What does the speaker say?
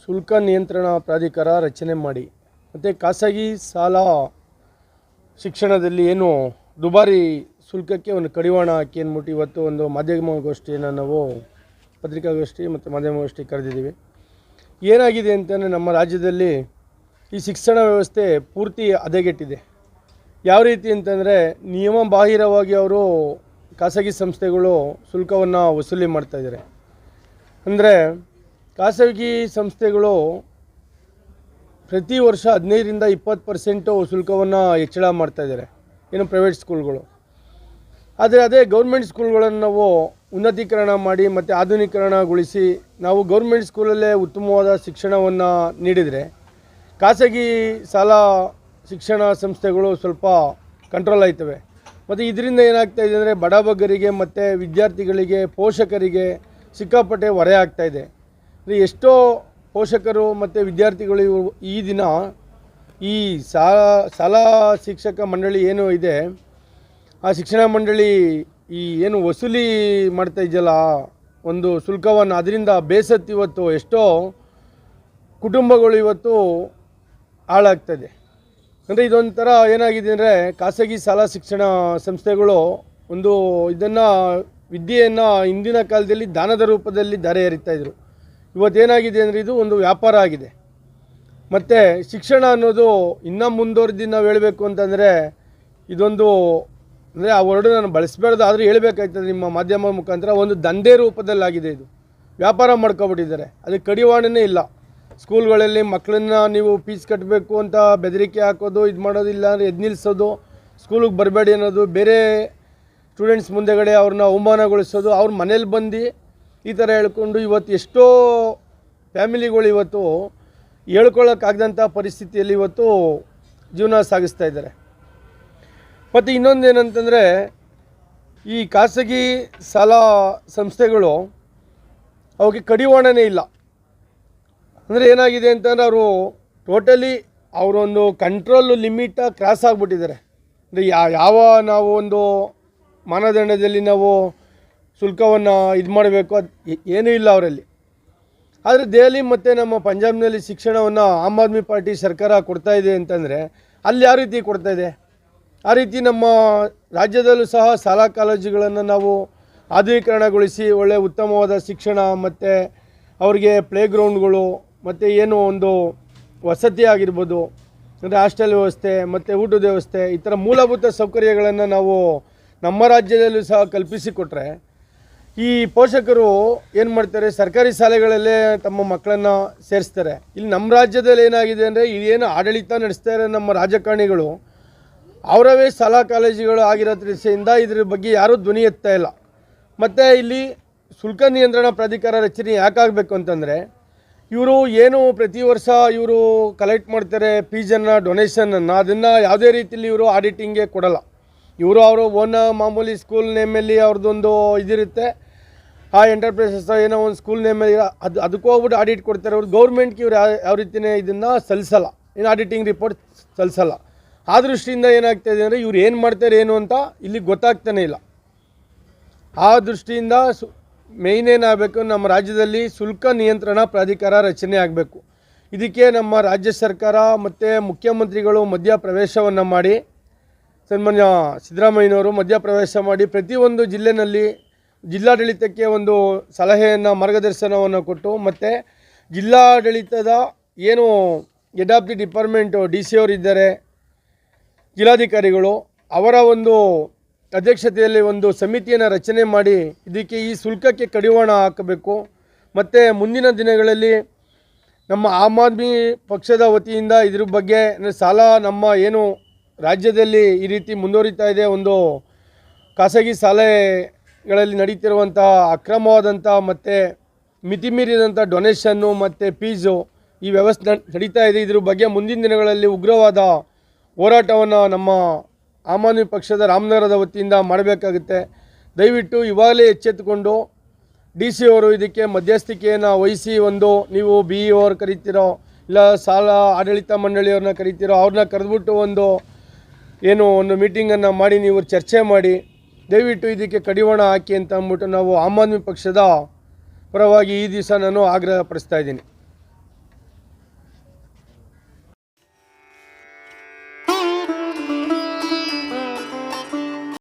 ಶುಲ್ಕ ನಿಯಂತ್ರಣ ಪ್ರಾಧಿಕಾರ ರಚನೆ ಮಾಡಿ, ಮತ್ತು ಖಾಸಗಿ ಸಾಲ ಶಿಕ್ಷಣದಲ್ಲಿ ಏನು ದುಬಾರಿ ಶುಲ್ಕಕ್ಕೆ ಒಂದು ಕಡಿವಾಣ ಹಾಕಿ ಅಂದ್ಬಿಟ್ಟು ಇವತ್ತು ಒಂದು ಮಾಧ್ಯಮಗೋಷ್ಠಿಯನ್ನು ನಾವು ಪತ್ರಿಕಾಗೋಷ್ಠಿ ಮತ್ತು ಮಾಧ್ಯಮಗೋಷ್ಠಿ ಕರೆದಿದ್ದೀವಿ. ಏನಾಗಿದೆ ಅಂತಂದರೆ ನಮ್ಮ ರಾಜ್ಯದಲ್ಲಿ ಈ ಶಿಕ್ಷಣ ವ್ಯವಸ್ಥೆ ಪೂರ್ತಿ ಹದಗೆಟ್ಟಿದೆ. ಯಾವ ರೀತಿ ಅಂತಂದರೆ ನಿಯಮ ಬಾಹಿರವಾಗಿ ಅವರು ಖಾಸಗಿ ಸಂಸ್ಥೆಗಳು ಶುಲ್ಕವನ್ನು ವಸೂಲಿ ಮಾಡ್ತಾಯಿದ್ದಾರೆ ಅಂದರೆ ಖಾಸಗಿ ಸಂಸ್ಥೆಗಳು ಪ್ರತಿ ವರ್ಷ ಹದಿನೈದರಿಂದ ಇಪ್ಪತ್ತು ಪರ್ಸೆಂಟು ಶುಲ್ಕವನ್ನು ಹೆಚ್ಚಳ ಮಾಡ್ತಾಯಿದ್ದಾರೆ ಏನು ಪ್ರೈವೇಟ್ ಸ್ಕೂಲ್ಗಳು ಆದರೆ ಅದೇ ಗೌರ್ಮೆಂಟ್ ಸ್ಕೂಲ್ಗಳನ್ನು ನಾವು ಉನ್ನತೀಕರಣ ಮಾಡಿ ಮತ್ತು ಆಧುನೀಕರಣಗೊಳಿಸಿ ನಾವು ಗೌರ್ಮೆಂಟ್ ಸ್ಕೂಲಲ್ಲೇ ಉತ್ತಮವಾದ ಶಿಕ್ಷಣವನ್ನು ನೀಡಿದರೆ ಖಾಸಗಿ ಶಾಲಾ ಶಿಕ್ಷಣ ಸಂಸ್ಥೆಗಳು ಸ್ವಲ್ಪ ಕಂಟ್ರೋಲ್ ಆಯ್ತವೆ. ಮತ್ತು ಇದರಿಂದ ಏನಾಗ್ತಾ ಇದೆ ಅಂದರೆ ಬಡಬಗ್ಗರಿಗೆ ಮತ್ತು ವಿದ್ಯಾರ್ಥಿಗಳಿಗೆ ಪೋಷಕರಿಗೆ ಸಿಕ್ಕಾಪಟ್ಟೆ ಹೊರೆ ಆಗ್ತಾಯಿದೆ ಎಷ್ಟೋ ಪೋಷಕರು ಮತ್ತು ವಿದ್ಯಾರ್ಥಿಗಳು ಈ ದಿನ ಈ ಸಾಲ ಶಾಲಾ ಶಿಕ್ಷಕ ಮಂಡಳಿ ಏನು ಇದೆ, ಆ ಶಿಕ್ಷಣ ಮಂಡಳಿ ಈ ಏನು ವಸೂಲಿ ಮಾಡ್ತಾ ಇದೆಯಲ್ಲ, ಒಂದು ಶುಲ್ಕವನ್ನು, ಅದರಿಂದ ಬೇಸತ್ತು ಇವತ್ತು ಎಷ್ಟೋ ಕುಟುಂಬಗಳು ಇವತ್ತು ಹಾಳಾಗ್ತದೆ. ಅಂದರೆ ಇದೊಂಥರ ಏನಾಗಿದೆ ಅಂದರೆ ಖಾಸಗಿ ಶಾಲಾ ಶಿಕ್ಷಣ ಸಂಸ್ಥೆಗಳು ಒಂದು ಇದನ್ನು, ವಿದ್ಯೆಯನ್ನು ಹಿಂದಿನ ಕಾಲದಲ್ಲಿ ದಾನದ ರೂಪದಲ್ಲಿ ದಾರೆ ಎರಿತಾಯಿದ್ರು ಇವತ್ತೇನಾಗಿದೆ ಅಂದರೆ ಇದು ಒಂದು ವ್ಯಾಪಾರ ಆಗಿದೆ. ಮತ್ತು ಶಿಕ್ಷಣ ಅನ್ನೋದು ಇನ್ನೂ ಮುಂದುವರೆದು ನಾವು ಹೇಳಬೇಕು ಅಂತಂದರೆ ಇದೊಂದು ಅಂದರೆ ಆ ವರ್ಡ್ ನಾನು ಬಳಸಬಾರ್ದು, ಆದರೂ ಹೇಳಬೇಕಾಯ್ತದೆ ನಿಮ್ಮ ಮಾಧ್ಯಮ ಮುಖಾಂತರ. ಒಂದು ದಂಧೆ ರೂಪದಲ್ಲಾಗಿದೆ ಇದು. ವ್ಯಾಪಾರ ಮಾಡ್ಕೊಬಿಟ್ಟಿದ್ದಾರೆ. ಅದಕ್ಕೆ ಕಡಿವಾಣನೇ ಇಲ್ಲ. ಸ್ಕೂಲ್ಗಳಲ್ಲಿ ಮಕ್ಕಳನ್ನ ನೀವು ಫೀಸ್ ಕಟ್ಟಬೇಕು ಅಂತ ಬೆದರಿಕೆ ಹಾಕೋದು, ಇದು ಮಾಡೋದಿಲ್ಲ ಅಂದರೆ ಎದ್ದು ನಿಲ್ಲಿಸೋದು ಸ್ಕೂಲಿಗೆ ಬರಬೇಡಿ ಅನ್ನೋದು, ಬೇರೆ ಸ್ಟೂಡೆಂಟ್ಸ್ ಮುಂದೆಗಡೆ ಅವ್ರನ್ನ ಅವಮಾನಗೊಳಿಸೋದು, ಅವ್ರ ಮನೇಲಿ ಬಂದು ಈ ಥರ ಹೇಳ್ಕೊಂಡು ಇವತ್ತು ಎಷ್ಟೋ ಫ್ಯಾಮಿಲಿಗಳು ಇವತ್ತು ಹೇಳ್ಕೊಳ್ಳೋಕ್ಕಾಗದಂಥ ಪರಿಸ್ಥಿತಿಯಲ್ಲಿ ಇವತ್ತು ಜೀವನ ಸಾಗಿಸ್ತಾ ಇದ್ದಾರೆ. ಮತ್ತು ಇನ್ನೊಂದು ಏನಂತಂದರೆ ಈ ಖಾಸಗಿ ಸಾಲ ಸಂಸ್ಥೆಗಳು ಅವಕ್ಕೆ ಕಡಿವಾಣನೇ ಇಲ್ಲ. ಅಂದರೆ ಏನಾಗಿದೆ ಅಂತಂದರೆ ಅವರು ಟೋಟಲಿ ಅವರೊಂದು ಕಂಟ್ರೋಲ್ ಲಿಮಿಟ ಕ್ರಾಸ್ ಆಗಿಬಿಟ್ಟಿದ್ದಾರೆ. ಅಂದರೆ ಯಾವ ನಾವು ಒಂದು ಮಾನದಂಡದಲ್ಲಿ ನಾವು ಶುಲ್ಕವನ್ನು ಇದು ಮಾಡಬೇಕು. ಅದು ಏನೂ ಇಲ್ಲ ಅವರಲ್ಲಿ. ಆದರೆ ದೆಹಲಿ ಮತ್ತು ನಮ್ಮ ಪಂಜಾಬ್ನಲ್ಲಿ ಶಿಕ್ಷಣವನ್ನು ಆಮ್ ಆದ್ಮಿ ಪಾರ್ಟಿ ಸರ್ಕಾರ ಕೊಡ್ತಾ ಇದೆ ಅಂತಂದರೆ ಅಲ್ಲಿ ಯಾವ ರೀತಿ ಕೊಡ್ತಾ ಇದೆ? ಆ ರೀತಿ ನಮ್ಮ ರಾಜ್ಯದಲ್ಲೂ ಸಹ ಶಾಲಾ ಕಾಲೇಜುಗಳನ್ನು ನಾವು ಆಧುನೀಕರಣಗೊಳಿಸಿ ಒಳ್ಳೆಯ ಉತ್ತಮವಾದ ಶಿಕ್ಷಣ ಮತ್ತು ಅವರಿಗೆ ಪ್ಲೇ ಗ್ರೌಂಡ್ಗಳು ಮತ್ತು ಏನು ಒಂದು ವಸತಿ ಆಗಿರ್ಬೋದು ಅಂದರೆ ಹಾಸ್ಟೆಲ್ ವ್ಯವಸ್ಥೆ ಮತ್ತು ಊಟದ ವ್ಯವಸ್ಥೆ ಈ ಥರ ಮೂಲಭೂತ ಸೌಕರ್ಯಗಳನ್ನು ನಾವು ನಮ್ಮ ರಾಜ್ಯದಲ್ಲೂ ಸಹ ಕಲ್ಪಿಸಿಕೊಟ್ರೆ ಈ ಪೋಷಕರು ಏನು ಮಾಡ್ತಾರೆ, ಸರ್ಕಾರಿ ಶಾಲೆಗಳಲ್ಲೇ ತಮ್ಮ ಮಕ್ಕಳನ್ನು ಸೇರಿಸ್ತಾರೆ. ಇಲ್ಲಿ ನಮ್ಮ ರಾಜ್ಯದಲ್ಲಿ ಏನಾಗಿದೆ ಅಂದರೆ, ಇದೇನು ಆಡಳಿತ ನಡೆಸ್ತಾರೆ ನಮ್ಮ ರಾಜಕಾರಣಿಗಳು, ಅವರವೇ ಶಾಲಾ ಕಾಲೇಜುಗಳು ಆಗಿರೋ ಇದ್ರ ಬಗ್ಗೆ ಯಾರೂ ಧ್ವನಿ ಎತ್ತಾ ಇಲ್ಲ. ಮತ್ತು ಇಲ್ಲಿ ಶುಲ್ಕ ನಿಯಂತ್ರಣ ಪ್ರಾಧಿಕಾರ ರಚನೆ ಯಾಕಾಗಬೇಕು ಅಂತಂದರೆ, ಇವರು ಏನು ಪ್ರತಿ ವರ್ಷ ಇವರು ಕಲೆಕ್ಟ್ ಮಾಡ್ತಾರೆ ಫೀಸನ್ನು ಡೊನೇಷನನ್ನು ಅದನ್ನು ಯಾವುದೇ ರೀತಿಯಲ್ಲಿ ಇವರು ಆಡಿಟಿಂಗ್ಗೆ ಕೊಡಲ್ಲ. ಇವರು ಅವರು ಓನ್ ಮಾಮೂಲಿ ಸ್ಕೂಲ್ ನೇಮಲ್ಲಿ ಅವ್ರದ್ದೊಂದು ಇದಿರುತ್ತೆ. ಆ ಎಂಟರ್ಪ್ರೈಸಸ್ ಏನೋ ಒಂದು ಸ್ಕೂಲ್ ನೇಮ್ ಅದು ಅದಕ್ಕೆ ಹೋಗ್ಬಿಟ್ಟು ಆಡಿಟ್ ಕೊಡ್ತಾರೆ. ಅವ್ರು ಗೌರ್ಮೆಂಟ್ಗೆ ಇವ್ರು ಯಾವ ರೀತಿಯೇ ಇದನ್ನು ಸಲ್ಲಿಸಲ್ಲ ಏನು ಆಡಿಟಿಂಗ್ ರಿಪೋರ್ಟ್ ಸಲ್ಲಿಸಲ್ಲ ಆ ದೃಷ್ಟಿಯಿಂದ ಏನಾಗ್ತಾಯಿದೆ ಅಂದರೆ ಇವ್ರು ಏನು ಮಾಡ್ತಾರೆ ಏನು ಅಂತ ಇಲ್ಲಿ ಗೊತ್ತಾಗ್ತಾನೆ ಇಲ್ಲ. ಆ ದೃಷ್ಟಿಯಿಂದ ಸು ಮೇಯ್ನ್ ಏನಾಗಬೇಕು, ನಮ್ಮ ರಾಜ್ಯದಲ್ಲಿ ಶುಲ್ಕ ನಿಯಂತ್ರಣ ಪ್ರಾಧಿಕಾರ ರಚನೆ ಆಗಬೇಕು. ಇದಕ್ಕೆ ನಮ್ಮ ರಾಜ್ಯ ಸರ್ಕಾರ ಮತ್ತು ಮುಖ್ಯಮಂತ್ರಿಗಳು ಮಧ್ಯ ಪ್ರವೇಶವನ್ನು ಮಾಡಿ, ಸನ್ಮಾನ್ಯ ಸಿದ್ದರಾಮಯ್ಯನವರು ಮಧ್ಯ ಪ್ರವೇಶ ಮಾಡಿ ಪ್ರತಿಯೊಂದು ಜಿಲ್ಲೆನಲ್ಲಿ ಜಿಲ್ಲಾಡಳಿತಕ್ಕೆ ಒಂದು ಸಲಹೆಯನ್ನು, ಮಾರ್ಗದರ್ಶನವನ್ನು ಕೊಟ್ಟು ಮತ್ತು ಜಿಲ್ಲಾಡಳಿತದ ಏನು adopt of the department, D C ಅವರಿದ್ದಾರೆ ಜಿಲ್ಲಾಧಿಕಾರಿಗಳು, ಅವರ ಒಂದು ಅಧ್ಯಕ್ಷತೆಯಲ್ಲಿ ಒಂದು ಸಮಿತಿಯನ್ನು ರಚನೆ ಮಾಡಿ ಇದಕ್ಕೆ ಈ ಶುಲ್ಕಕ್ಕೆ ಕಡಿವಾಣ ಹಾಕಬೇಕು. ಮತ್ತು ಮುಂದಿನ ದಿನಗಳಲ್ಲಿ ನಮ್ಮ ಆಮ್ ಆದ್ಮಿ ಪಕ್ಷದ ವತಿಯಿಂದ ಇದ್ರ ಬಗ್ಗೆ ಸಾಲ ನಮ್ಮ ಏನು ರಾಜ್ಯದಲ್ಲಿ ಈ ರೀತಿ ಮುಂದುವರಿತಾ ಇದೆ ಒಂದು ಖಾಸಗಿ ಶಾಲೆಗಳಲ್ಲಿ ನಡೀತಿರುವಂಥ ಅಕ್ರಮವಾದಂಥ ಮತ್ತು ಮಿತಿಮೀರಿದಂಥ ಡೊನೇಷನ್ನು ಮತ್ತು ಫೀಸು ಈ ವ್ಯವಸ್ಥೆ ನಡ್- ನಡೀತಾ ಇದೆ. ಇದ್ರ ಬಗ್ಗೆ ಮುಂದಿನ ದಿನಗಳಲ್ಲಿ ಉಗ್ರವಾದ ಹೋರಾಟವನ್ನು ನಮ್ಮ ಆಮ್ ಪಕ್ಷದ ರಾಮನಗರದ ವತಿಯಿಂದ ಮಾಡಬೇಕಾಗುತ್ತೆ. ದಯವಿಟ್ಟು ಇವಾಗಲೇ ಎಚ್ಚೆತ್ತುಕೊಂಡು ಡಿ ಸಿ ಅವರು ಇದಕ್ಕೆ ಮಧ್ಯಸ್ಥಿಕೆಯನ್ನು ವಹಿಸಿ ಒಂದು ನೀವು ಬಿ ಇ ಅವ್ರು ಕರಿತೀರೋ, ಇಲ್ಲ ಸಾಲ ಆಡಳಿತ ಮಂಡಳಿಯವ್ರನ್ನ ಕರಿತೀರೋ ಅವ್ರನ್ನ ಕರೆದ್ಬಿಟ್ಟು ಒಂದು ಏನು, ಒಂದು ಮೀಟಿಂಗನ್ನು ಮಾಡಿ ನೀವು ಚರ್ಚೆ ಮಾಡಿ. ದಯವಿಟ್ಟು ಇದಕ್ಕೆ ಕಡಿವಾಣ ಹಾಕಿ ಅಂತ ಅಂದ್ಬಿಟ್ಟು ನಾವು ಆಮ್ ಆದ್ಮಿ ಪಕ್ಷದ ಪರವಾಗಿ ಈ ದಿವಸ ನಾನು ಆಗ್ರಹ ಪಡಿಸ್ತಾ ಇದ್ದೀನಿ.